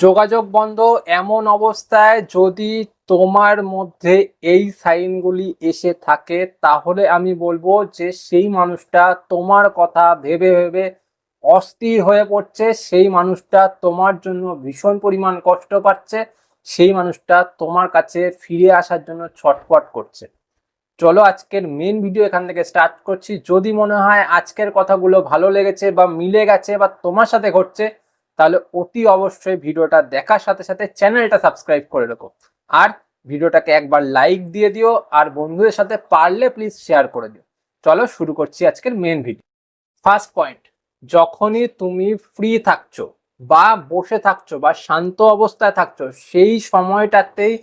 যোগাযোগ বন্ধ এমন অবস্থায় যদি তোমার মধ্যে এই সাইনগুলি এসে থাকে, তাহলে আমি বলব যে সেই মানুষটা তোমার কথা ভেবে ভেবে অস্থির হয়ে পড়ছে, সেই মানুষটা তোমার জন্য ভীষণ পরিমাণ কষ্ট পাচ্ছে, সেই মানুষটা তোমার কাছে ফিরে আসার জন্য ছটপট করছে। চলো আজকের মেন ভিডিও এখান থেকে স্টার্ট করছি। যদি মনে হয় আজকের কথাগুলো ভালো লেগেছে বা মিলে গেছে বা তোমার সাথে ঘটছে তাহলে অতি অবশ্যই ভিডিওটা দেখার সাথে সাথে চ্যানেলটা সাবস্ক্রাইব করে রাখো। আর ভিডিওটাকে একবার লাইক দিয়ে দিও, আর বন্ধুদের সাথে পারলে প্লিজ শেয়ার করে দিও। চলো শুরু করছি আজকের মেন ভিডিও ফার্স্ট পয়েন্ট যখনই তুমি ফ্রি থাকছো বা বসে থাকছো বা শান্ত অবস্থায় থাকছো, সেই সময়টাতেই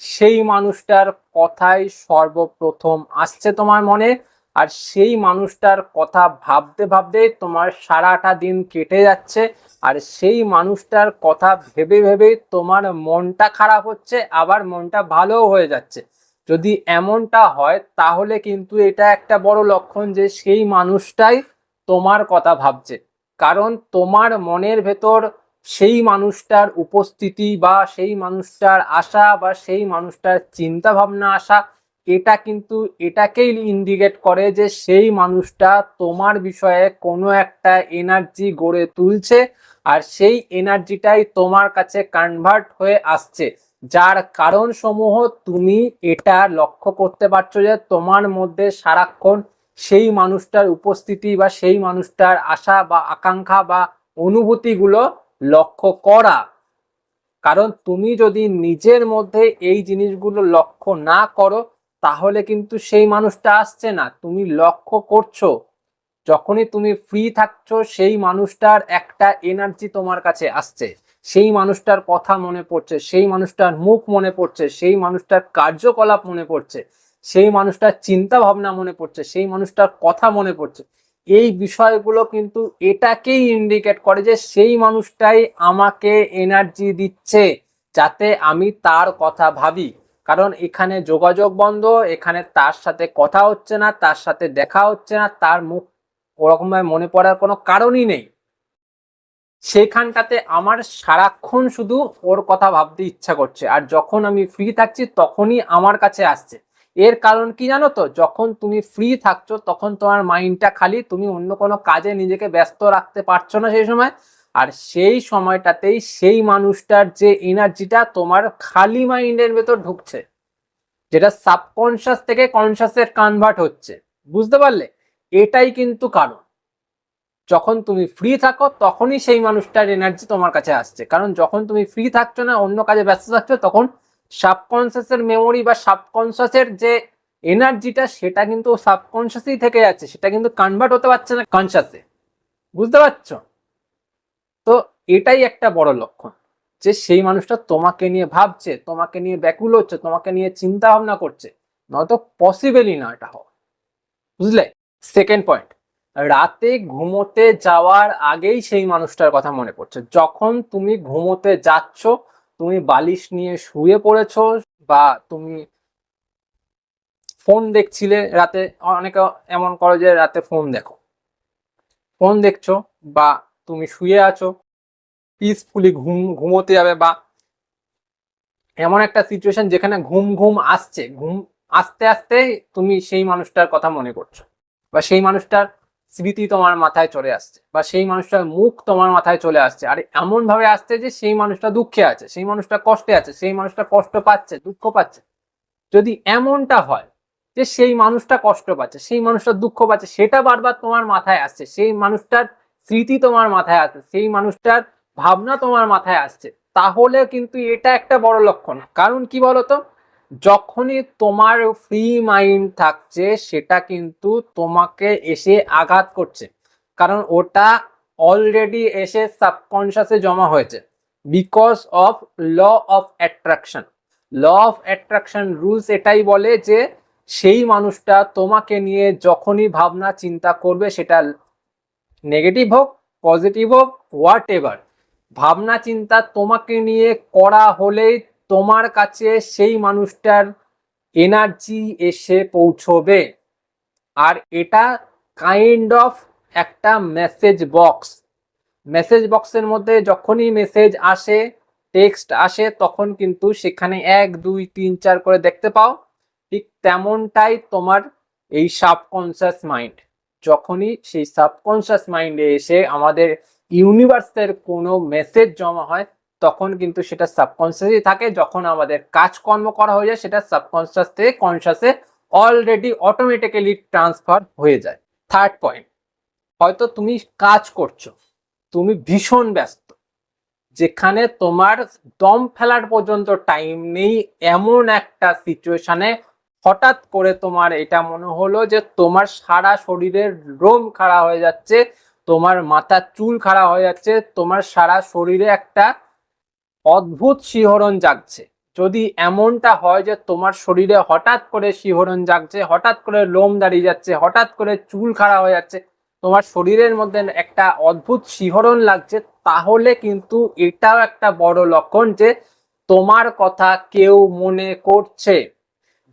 সেই মানুষটার কথাই সর্বপ্রথম আসছে তোমার মনে আর সেই মানুষটার কথা ভাবতে ভাবতে তোমার সারাটা দিন কেটে যাচ্ছে। আর সেই মানুষটার কথা ভেবে ভেবে তোমার মনটা খারাপ হচ্ছে, আবার মনটা ভালোও হয়ে যাচ্ছে। যদি এমনটা হয়, তাহলে কিন্তু এটা একটা বড় লক্ষণ যে সেই মানুষটাই তোমার কথা ভাবছে। কারণ তোমার মনের ভেতর সেই মানুষটার উপস্থিতি বা সেই মানুষটার আশা বা সেই মানুষটার চিন্তা ভাবনা আসা এটা কিন্তু এটাকেই ইন্ডিকেট করে যে সেই মানুষটা তোমার বিষয়ে কোনো একটা এনার্জি গড়ে তুলছে আর সেই এনার্জিটাই তোমার কাছে কনভার্ট হয়ে আসছে। যার কারণ সমূহ তুমি এটা লক্ষ্য করতে পারছ যে তোমার মধ্যে সারাক্ষণ সেই মানুষটার উপস্থিতি বা সেই মানুষটার আশা বা আকাঙ্ক্ষা বা অনুভূতিগুলো লক্ষ্য করা। কারণ তুমি যদি নিজের মধ্যে এই জিনিসগুলো লক্ষ্য না করো তাহলে কিন্তু সেই মানুষটা আসছে না। তুমি লক্ষ্য করছ, যখনই তুমি ফ্রি থাকছো, সেই মানুষটার একটা এনার্জি তোমার কাছে আসছে। সেই মানুষটার কথা মনে পড়ছে, সেই মানুষটার মুখ মনে পড়ছে, সেই মানুষটার কার্যকলাপ মনে পড়ছে, সেই মানুষটার চিন্তা ভাবনা মনে পড়ছে, সেই মানুষটার কথা মনে পড়ছে। এই বিষয়গুলো কিন্তু এটাকেই ইন্ডিকেট করে যে সেই মানুষটাই আমাকে এনার্জি দিচ্ছে, যাতে আমি তার কথা ভাবি। কারণ এখানে যোগাযোগ বন্ধ, এখানে তার সাথে কথা হচ্ছে না, তার সাথে দেখা হচ্ছে না, তার মুখ ওরকমভাবে মনে পড়ার কোনো কারণই নেই। সেখানটাতে আমার সারাক্ষণ শুধু ওর কথা ভাবতে ইচ্ছা করছে, আর যখন আমি ফ্রি থাকছি তখনই আমার কাছে আসছে। এর কারণ কি জানো তো? যখন তুমি ফ্রি থাকছো তখন তোমার মাইন্ডটা খালি, তুমি অন্য কোনো কাজে নিজেকে ব্যস্ত রাখতে পারছ না সেই সময়। আর সেই সময়টাতেই সেই মানুষটার যে এনার্জিটা তোমার খালি মাইন্ডের ভেতর ঢুকছে, যেটা সাবকনশিয়াস থেকে কনসিয়াসের কনভার্ট হচ্ছে, বুঝতে পারলে? এটাই কিন্তু কারণ। যখন তুমি ফ্রি থাকো, তখনই সেই মানুষটার এনার্জি তোমার কাছে আসছে। কারণ যখন তুমি ফ্রি থাকছো না, অন্য কাজে ব্যস্ত থাকছো, তখন সাবকনসিয়াসের মেমোরি বা সাবকনসিয়াসের যে এনার্জিটা সেটা কিন্তু সাবকনসিয়াসই থেকে যাচ্ছে। সেটা কিন্তু কনভার্ট হতে পারছে না কনসিয়াসে বুঝতে পারছ? তো এটাই একটা বড় লক্ষণ যে সেই মানুষটা তোমাকে নিয়ে ভাবছে, তোমাকে নিয়ে ব্যাকুল হচ্ছে, তোমাকে নিয়ে চিন্তা ভাবনা করছে। নয়তো পসিবলই না এটা হওয়া। বুঝলে? সেকেন্ড পয়েন্ট রাতে ঘুমোতে যাওয়ার আগেই সেই মানুষটার কথা মনে পড়ছে। যখন তুমি ঘুমোতে যাচ্ছ, তুমি বালিশ নিয়ে শুয়ে পড়েছো বা তুমি ফোন দেখছিলে রাতে, অনেকে এমন করো যে রাতে ফোন দেখো। ফোন দেখছ বা তুমি শুয়ে আছো পিসফুলি ঘুম, ঘুমোতে যাবে বা এমন একটা সিচুয়েশন যেখানে ঘুম ঘুম আসছে, ঘুম আস্তে আস্তে তুমি সেই মানুষটার কথা মনে করছ বা সেই মানুষটার স্মৃতি তোমার মাথায় চলে আসছে বা সেই মানুষটার মুখ তোমার মাথায় চলে আসছে। আর এমন ভাবে আসছে যে সেই মানুষটা দুঃখে আছে, সেই মানুষটা কষ্টে আছে, সেই মানুষটা কষ্ট পাচ্ছে, দুঃখ পাচ্ছে। যদি এমনটা হয় যে সেই মানুষটা কষ্ট পাচ্ছে, সেই মানুষটা দুঃখ পাচ্ছে, সেটা বারবার তোমার মাথায় আসছে, সেই মানুষটার স্মৃতি তোমার মাথায় আসছে সেই মানুষটার ভাবনা তোমার মাথায় আসছে, তাহলে কিন্তু এটা একটা বড় লক্ষণ। কারণ কি বলতো? যখনই তোমার ফ্রি মাইন্ড থাকছে, সেটা কিন্তু তোমাকে এসে আঘাত করছে। কারণ ওটা অলরেডি এসে সাবকনশিয়াসে জমা হয়েছে। Because of law of attraction law of attraction rules এটাই বলে যে, সেই মানুষটা তোমাকে নিয়ে যখনই ভাবনা, চিন্তা করবে, সেটা নেগেটিভ হোক পজিটিভ হোক হোয়াট এভার ভাবনা, চিন্তা তোমাকে নিয়ে করা হলেই তোমার কাছে সেই মানুষটার এনার্জি এসে পৌঁছবে। আর এটা কাইন্ড অফ একটা মেসেজ বক্স মেসেজ বক্সের মধ্যে যখনই মেসেজ আসে টেক্সট আসে, তখন কিন্তু সেখানে এক, দুই, তিন, চার করে দেখতে পাও। ঠিক তেমনটাই তোমার এই সাবকনসিয়াস মাইন্ড যখনই সেই সাবকনসিয়াস মাইন্ডে এসে আমাদের ইউনিভার্সের কোনো মেসেজ জমা হয়, তখন কিন্তু সেটা সাবকনসিয়াসই থাকে। যখন আমাদের কাজকর্ম করা হয়ে যায়, সেটা সাবকনসিয়াস থেকে কনসিয়াসে অলরেডি অটোমেটিক্যালি ট্রান্সফার হয়ে যায়। থার্ড পয়েন্ট হয়তো তুমি কাজ করছ, তুমি ভীষণ ব্যস্ত, যেখানে তোমার দম ফেলার পর্যন্ত টাইম নেই এমন একটা সিচুয়েশনে হঠাৎ করে তোমার এটা মনে হলো যে তোমার সারা শরীরের রোম খাড়া হয়ে যাচ্ছে, তোমার মাথার চুল খাড়া হয়ে যাচ্ছে, তোমার সারা শরীরে একটা অদ্ভুত শিহরণ জাগছে। যদি এমনটা হয় যে তোমার শরীরে হঠাৎ করে শিহরণ জাগছে, হঠাৎ করে লোম দাঁড়িয়ে যাচ্ছে, হঠাৎ করে চুল খাড়া হয়ে যাচ্ছে, তোমার শরীরের মধ্যে একটা অদ্ভুত শিহরণ লাগছে, তাহলে কিন্তু এটাও একটা বড় লক্ষণ যে তোমার কথা কেউ মনে করছে।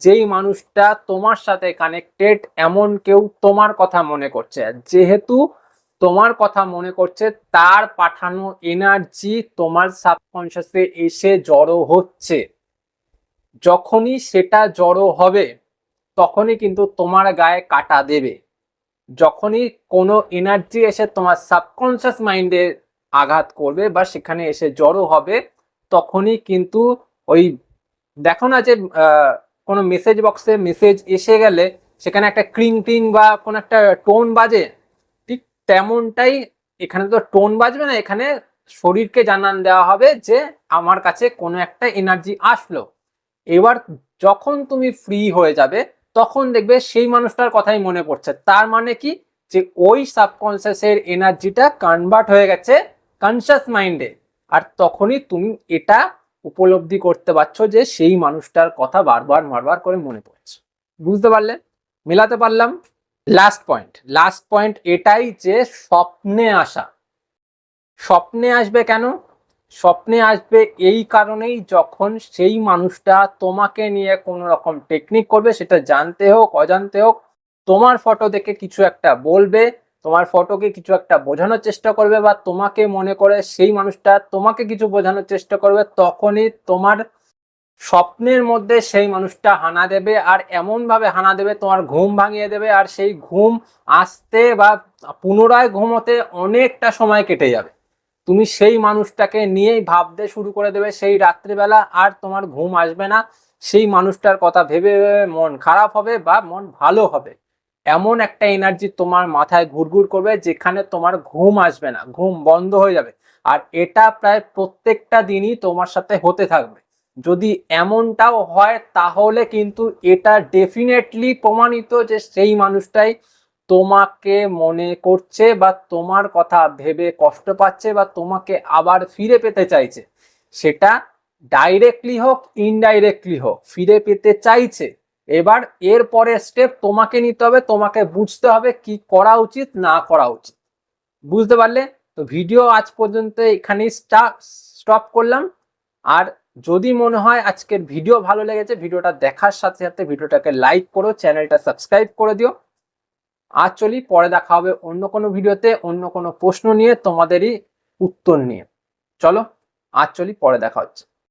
যেই মানুষটা তোমার সাথে কানেক্টেড এমন কেউ তোমার কথা মনে করছে। যেহেতু তোমার কথা মনে করছে, তার পাঠানো এনার্জি তোমার সাবকনসিয়াসে এসে জড়ো হচ্ছে। যখনই সেটা জড়ো হবে, তখনই কিন্তু তোমার গায়ে কাটা দেবে। যখনই কোনো এনার্জি এসে তোমার সাবকনসিয়াস মাইন্ডে আঘাত করবে বা সেখানে এসে জড়ো হবে, তখনই কিন্তু ওই, দেখো না যে কোনো মেসেজ বক্সে মেসেজ এসে গেলে সেখানে একটা ক্রিং ক্রিং বা কোনো একটা টোন বাজে, ঠিক তেমনটাই এখানে তো টোন বাজবে না, এখানে শরীরকে জানান দেওয়া হবে যে আমার কাছে কোনো একটা এনার্জি আসলো। এবার যখন তুমি ফ্রি হয়ে যাবে, তখন দেখবে সেই মানুষটার কথাই মনে পড়ছে। তার মানে কি? যে ওই সাবকনসিয়াসের এনার্জিটা কনভার্ট হয়ে গেছে কনসিয়াস মাইন্ডে আর তখনই তুমি এটা উপলব্ধি করতে পারছ যে সেই মানুষটার কথা বারবার বারবার করে মনে পড়ছে। বুঝতে পারলে? মেলাতে পারলাম। লাস্ট পয়েন্ট লাস্ট পয়েন্ট এটাই যে স্বপ্নে আসা। স্বপ্নে আসবে কেন? স্বপ্নে আসবে এই কারণেই যখন সেই মানুষটা তোমাকে নিয়ে কোনো রকম টেকনিক করবে, সেটা জানতে হোক, অজান্তে হোক, তোমার ফটো দেখে কিছু একটা বলবে তোমার ফটোকে কিছু একটা বোঝানোর চেষ্টা করবে বা তোমাকে মনে করে সেই মানুষটা তোমাকে কিছু বোঝানোর চেষ্টা করবে, তখনই তোমার স্বপ্নের মধ্যে সেই মানুষটা হানা দেবে আর এমন ভাবে হানা দেবে তোমার ঘুম ভাঙিয়ে দেবে আর সেই ঘুম আসতে বা পুনরায় ঘুমোতে অনেকটা সময় কেটে যাবে। তুমি সেই মানুষটাকে নিয়েই ভাবতে শুরু করে দেবে সেই রাত্রিবেলা আর তোমার ঘুম আসবে না। সেই মানুষটার কথা ভেবে ভেবে মন খারাপ হবে বা মন ভালো হবে। এমন একটা এনার্জি তোমার মাথায় ঘুরঘুর করবে যেখানে তোমার ঘুম আসবে না, ঘুম বন্ধ হয়ে যাবে। আর এটা প্রায় প্রত্যেকটা দিনই তোমার সাথে হতে থাকবে। যদি এমনটাও হয় তাহলে কিন্তু এটা ডেফিনেটলি প্রমাণিত যে সেই মানুষটাই তোমাকে মনে করছে বা তোমার কথা ভেবে কষ্ট পাচ্ছে বা তোমাকে আবার ফিরে পেতে চাইছে। সেটা ডাইরেক্টলি হোক ইনডাইরেক্টলি হোক, ফিরে পেতে চাইছে। এবার এর পরের স্টেপ তোমাকে নিতে হবে, তোমাকে বুঝতে হবে কি করা উচিত, না করা উচিত। বুঝতে পারলে? তো ভিডিও আজ পর্যন্ত এখানেই স্টপ করলাম। আর যদি মনে হয় আজকের ভিডিও ভালো লেগেছে ভিডিওটা দেখার সাথে সাথে ভিডিওটাকে লাইক করো চ্যানেলটা সাবস্ক্রাইব করে দিও। আর চলি, পরে দেখা হবে অন্য কোনো ভিডিওতে অন্য কোনো প্রশ্ন নিয়ে, তোমাদেরই উত্তর নিয়ে। চলো, আর চলি, পরে দেখা হচ্ছে।